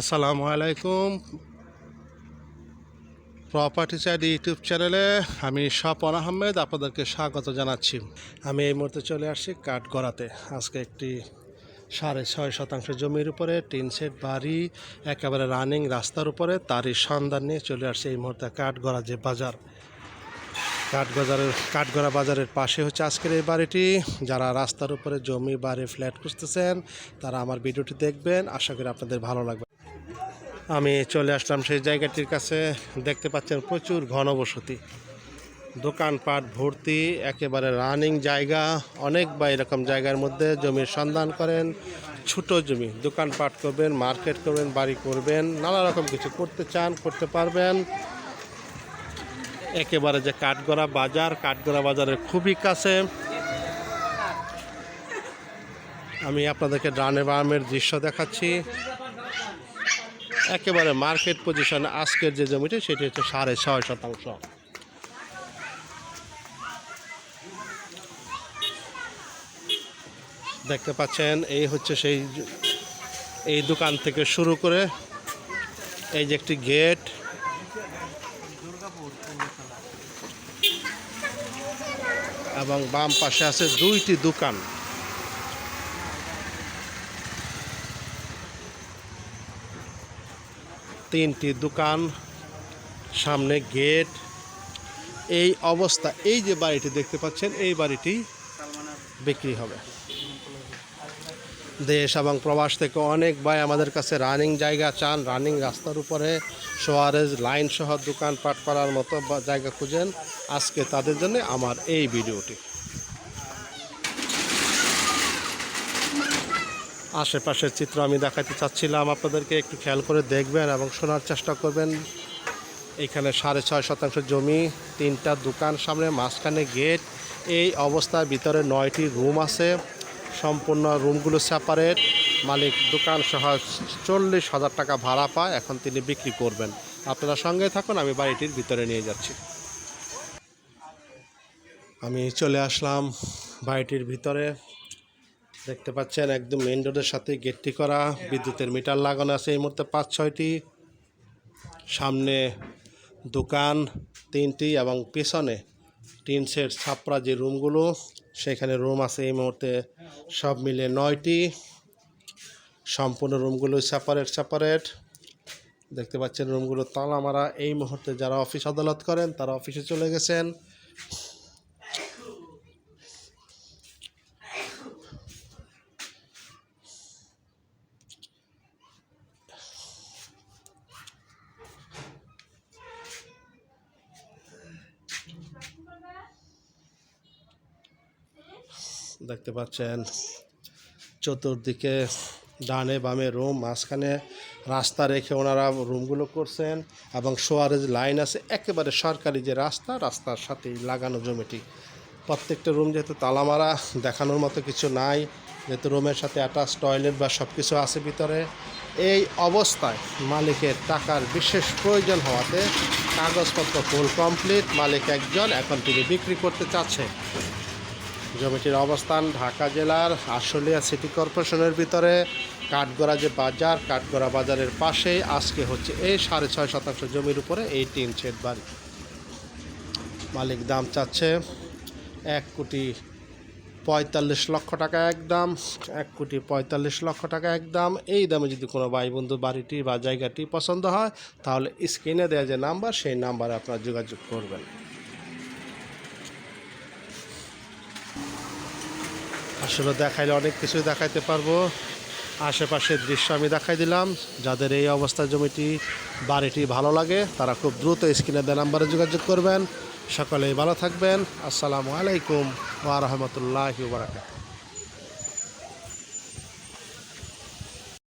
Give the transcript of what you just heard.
আসসালামু আলাইকুম property side YouTube চ্যানেলে আমি স্বপন আহমেদ আপনাদেরকে স্বাগত জানাচ্ছি। আমি এই মুহূর্তে চলে আসছি কাঠগড়াতে। আজকে একটি সাড়ে ছয় শতাংশ জমির উপরে, টিন সেট বাড়ি, একেবারে রানিং রাস্তার উপরে, তারই সন্ধান নিয়ে চলে আসছে এই মুহূর্তে কাঠগড়া যে বাজার। কাঠবাজারের কাঠগড়া বাজারের পাশে হচ্ছে আজকের এই বাড়িটি। যারা রাস্তার উপরে জমি, বাড়ি ফ্ল্যাট খুঁজতেছেন, তারা আমার ভিডিওটি দেখবেন। আশা করি আপনাদের ভালো লাগবে। আমি চলে আসলাম সেই জায়গাটির কাছে। দেখতে পাচ্ছেন প্রচুর ঘনবসতি। দোকানপাট, ভর্তি, একেবারে রানিং জায়গা। অনেক বা এরকম জায়গার মধ্যে জমির সন্ধান করেন। ছোট জমি। দোকানপাট করবেন, মার্কেট করবেন, বাড়ি করবেন। নানা রকম কিছু করতে চান, করতে পারবেন। একেবারে যে কাঠগড়া বাজার, কাঠগড়া বাজারের খুবই কাছে। আমি আপনাদেরকে ডানে বামের দৃশ্য দেখাচ্ছি। একেবারে মার্কেট পজিশন আজকের যে জমিটি, সেটি হচ্ছে সাড়ে ছয় শতাংশ। দেখতে পাচ্ছেন, এই হচ্ছে সেই এই দোকান থেকে শুরু করে এই যে একটি গেট। এবং বাম পাশে আছে দুইটি দোকান। তিনটি দোকান, সামনে গেট। এই অবস্থা, এই যে বাড়িটি দেখতে পাচ্ছেন, এই বাড়িটি বিক্রি হবে। দেশ এবং প্রবাস থেকে অনেক ভাই আমাদের কাছে রানিং জায়গা চান, রানিং রাস্তার উপরে সোয়ারেজ লাইন সহ দোকানপাট করার মতো জায়গা খুঁজেন। আজকে তাদের জন্য আমার এই ভিডিওটি। আশেপাশের চিত্র আমি দেখাতে চাচ্ছিলাম। আপনাদেরকে একটু খেয়াল করে দেখবেন এবং শোনার চেষ্টা করবেন। এখানে সাড়ে ছয় শতাংশ জমি, তিনটা দোকান, সামনে মাঝখানে গেট। এই অবস্থার ভিতরে নয়টি রুম আছে। সম্পূর্ণ রুমগুলো সেপারেট মালিক দোকান সহ চল্লিশ হাজার টাকা ভাড়া পায়, এখন তিনি বিক্রি করবেন। আপনারা সঙ্গে থাকুন, আমি বাড়িটির ভিতরে নিয়ে যাচ্ছি। আমি চলে আসলাম বাড়িটির ভিতরে। দেখতে পাচ্ছেন একদম মেন রোডের সাথে গেটটি করা, বিদ্যুতের মিটার লাগানো আছে এই মুহূর্তে পাঁচ, ছয়টি। সামনে দোকান তিনটি এবং পেছনে টিন সেট ছাপড়া যে রুমগুলো সেখানে রুম আছে এই মুহূর্তে সব মিলে নয়টি। সম্পূর্ণ রুমগুলো সেপারেট সেপারেট দেখতে পাচ্ছেন রুমগুলো তালা মারা। এই মুহূর্তে যারা অফিস আদালত করেন, তারা অফিসে চলে গেছেন। দেখতে পাচ্ছেন। চতুর্দিকে ডানে বামে রুম, মাঝখানে রাস্তা রেখে ওনারা রুমগুলো করছেন এবং সোয়ারেজ লাইন আছে, একেবারে সরকারি যে রাস্তা, রাস্তার সাথেই লাগানো জমিটি। প্রত্যেকটা রুম যেহেতু তালামারা, দেখানোর মতো কিছু নাই, যেহেতু রুমের সাথে অ্যাটাচ টয়লেট বা সব কিছু আছে ভিতরে, এই অবস্থায় মালিকের টাকার বিশেষ প্রয়োজন হওয়াতে কাগজপত্র ফুল কমপ্লিট মালিক একজন, এখন তিনি বিক্রি করতে চাচ্ছে। জমিটির অবস্থান ঢাকা জেলার আশুলিয়া সিটি কর্পোরেশনের ভিতরে। কাঠগড়া যে বাজার, কাঠগড়া বাজারের পাশে আজকে হচ্ছে এই সাড়ে ছয় শতাংশ জমির উপরে এই টিন শেড বাড়ি। মালিক দাম চাচ্ছে এক কোটি পঁয়তাল্লিশ লক্ষ টাকা একদম এক কোটি পঁয়তাল্লিশ লক্ষ টাকা একদম এই দামে যদি কোনো ভাই বন্ধু বাড়িটি বা জায়গাটি পছন্দ হয়, তাহলে স্ক্রিনে দেওয়া যে নাম্বার, সেই নাম্বারে আপনারা যোগাযোগ করবেন। আসলে দেখাইলে অনেক কিছু দেখাইতে পারব। আশেপাশের দৃশ্য আমি দেখাই দিলাম। যাদের এই অবস্থা জমিটি, বাড়িটি ভালো লাগে, তারা খুব দ্রুত স্ক্রিনে দেওয়া নাম্বারে যোগাযোগ করবেন। সকলেই ভালো থাকবেন। আসসালামু আলাইকুম ওয়া বারাকাতুহু।